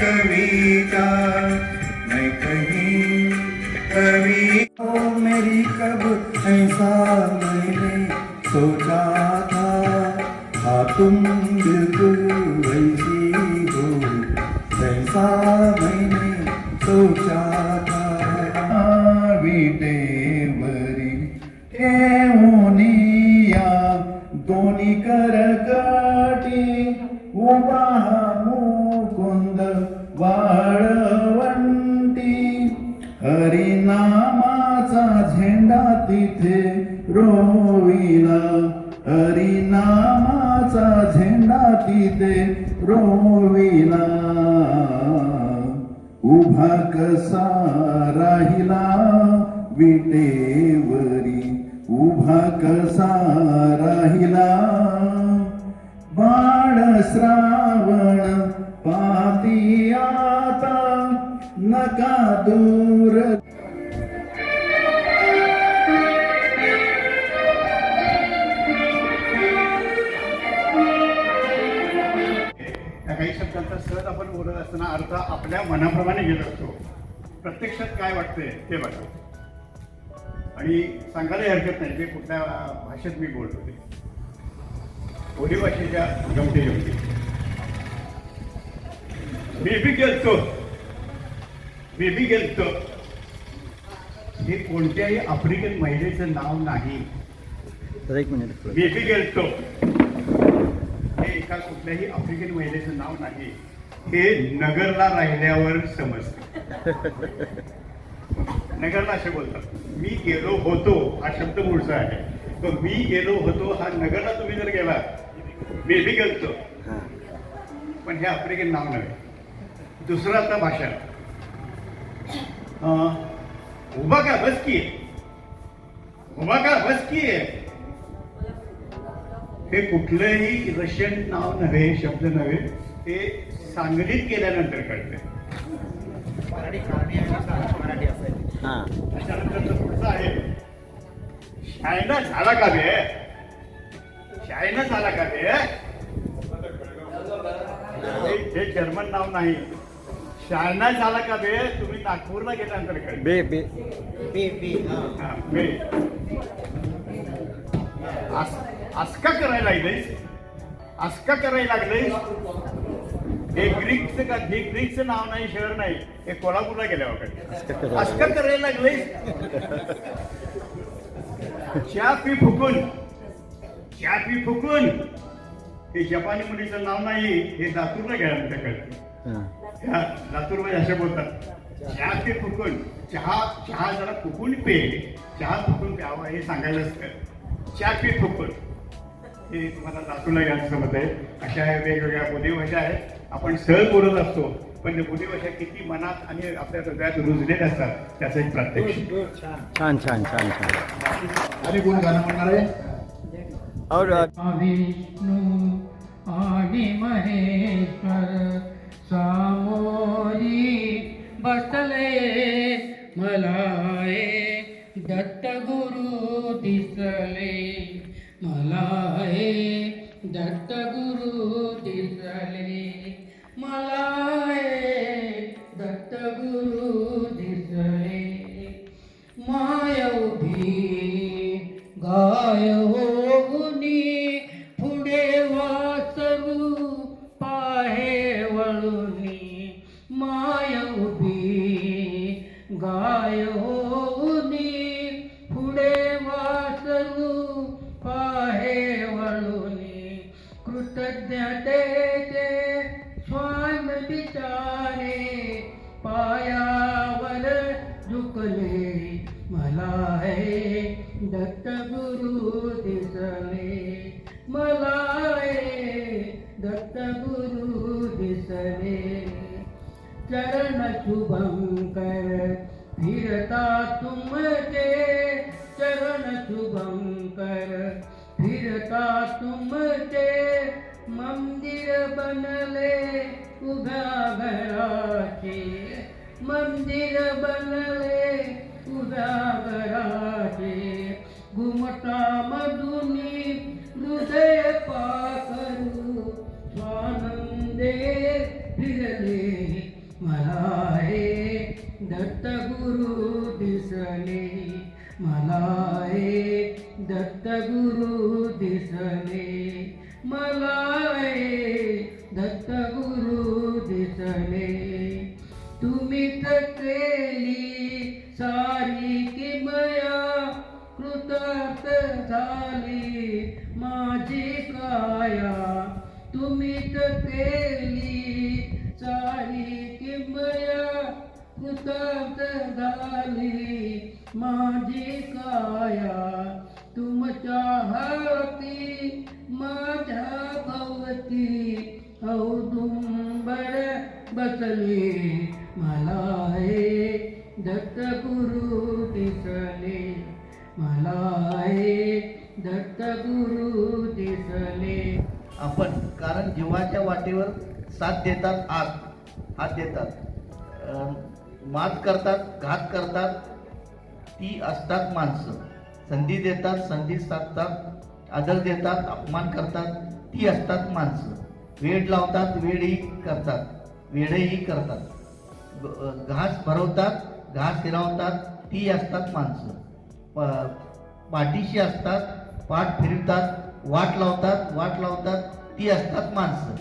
कविता। मैं कहीं कवि मेरी कब ऐसा मैंने सोचा था। हाँ तुम बिल्कुल वैसी हो, जैसा मैंने सोचा था। विटेवरी ठेवूनिया दोन्ही करकाटी उभा हा मुकुंद वाळवंटी. हरिनामाचा झेंडा तिथे रोविला. हरिनामाचा झेंडा तिथे रोविला. उभा कसा राहिला विटेवरी. उभा कसा राहिला बाळ श्रावण पाती आता नका दूर त्या काही शब्दांचा सहज आपण बोलत असताना अर्थ आपल्या मनाप्रमाणे घेत असतो. प्रत्यक्षात काय वाटतंय ते बघा. आणि सांगायला हरकत नाही ते कुठल्या भाषेत मी बोलतो ते बोली भाषेच्या गमती गमती बेबी गेलतो. बेबी गेलतो. हे कोणत्याही आफ्रिकन महिलेचं नाव नाही. एक मिनिट. बेबी गेलतो. हे एका कुठल्याही आफ्रिकन महिलेचं नाव नाही. हे नगरला राहिल्यावर समजतं. नगरला असे बोलतात. मी गेलो होतो हा शब्द मूळचा आहे. तो मी गेलो होतो हा नगरला तुम्ही जर गेला बेबी गेलतो. हां. पण हे आफ्रिकन नाव नव्हे. दुसरं आता भाषा. अं, उभा का बस की. उभा का बस की. हे कुठलंही रशियन नाव नव्हे शब्द नव्हे ते सांगलीत गेल्यानंतर कळते. हां. त्याच्यानंतर पुढचं आहे. शायना झाला का बे? शायना झाला का बे? हे- हे जर्मन नाव नाही. शायना झाला का बे? तुम्ही नागपूरला गेल्यानंतर कळते बे बे. हा, बे. आस- आस्का करायला लागलेस आस्का करायला लागलेस हे ग्रीकचं का हे ग्रीकचं नाव नाही शहर नाही हे कोल्हापूरला गेल्यावर आस्का करायला लागलेस चहा पी फुकून. चहा पी फुकून. हे जपानी मुलीचं नाव नाही हे लातूरला गेल्यानंतर कळतं. हां. लातूरमध्ये असे बोलतात. चहा ते फुकून? चहा चहा जरा फुकून पे. चहा फुकून प्यावा हे सांगायलाच कर चहा पे फुकून? हे तुम्हाला लातूरला घ्यायचं समज आहे. अशा वेगवेगळ्या बोलीभाषा आहेत. आपण सहज बोलत असतो पण बोलीभाषा किती मनात आणि आपल्या हृदयात रुजलेल्या असतात त्याचं एक प्रात्यक्षिक. छान. छान छान छान आणि कोण गाणं म्हणणार आहे? और विष्णू आणि महेश्वर सामोरी बसले मला ए दत्त गुरु दिसले मला ए दत्त गुरु दिसले मला ए दत्त गुरु दिसले। माय उभी गाय हो गाय होऊनी पुढे वासरू पाहे वळूनी. कृतज्ञतेचे स्वाम बिचारे पायावर झुकले. मला हे दत्त गुरु दिसले मला हे दत्त गुरु दिसले चरण शुभंकर फिरता तुमचे चरण शुभंकर फिरता तुमचे मंदिर बनले उभ्या घराचे मंदिर बनले उभ्या घराचे. घुमटा मधुनी हृदय दत्तगुरु दिसले. मला दत्तगुरु दिसले. तुम्हीच केली सारी किमया कृतार्थ झाली. माझी काया तुम्हीच केली सारी किमया कृतार्थ झाली. माझी काया तुमच्या हाती माझ्या भवती औदुंबर बसले. मला हे दत्तगुरु दिसले. मला हे दत्तगुरु दिसले. आपण कारण जीवाच्या वाटेवर साथ देतात आत हात देतात. मात करतात घात करतात ती असतात माणसं. संधी देतात संधी साधतात आदर देतात अपमान करतात ती असतात माणसं. वेड लावतात वेडही करतात वेडही करतात. घास भरवतात घास हिरावतात ती असतात माणसं. प- पाठीशी असतात पाठ फिरवतात वाट लावतात वाट लावतात ती असतात माणसं.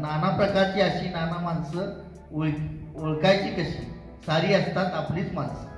नाना प्रकारची अशी नाना माणसं ओळख ओळखायची कशी? सारी असतात आपलीच माणसं.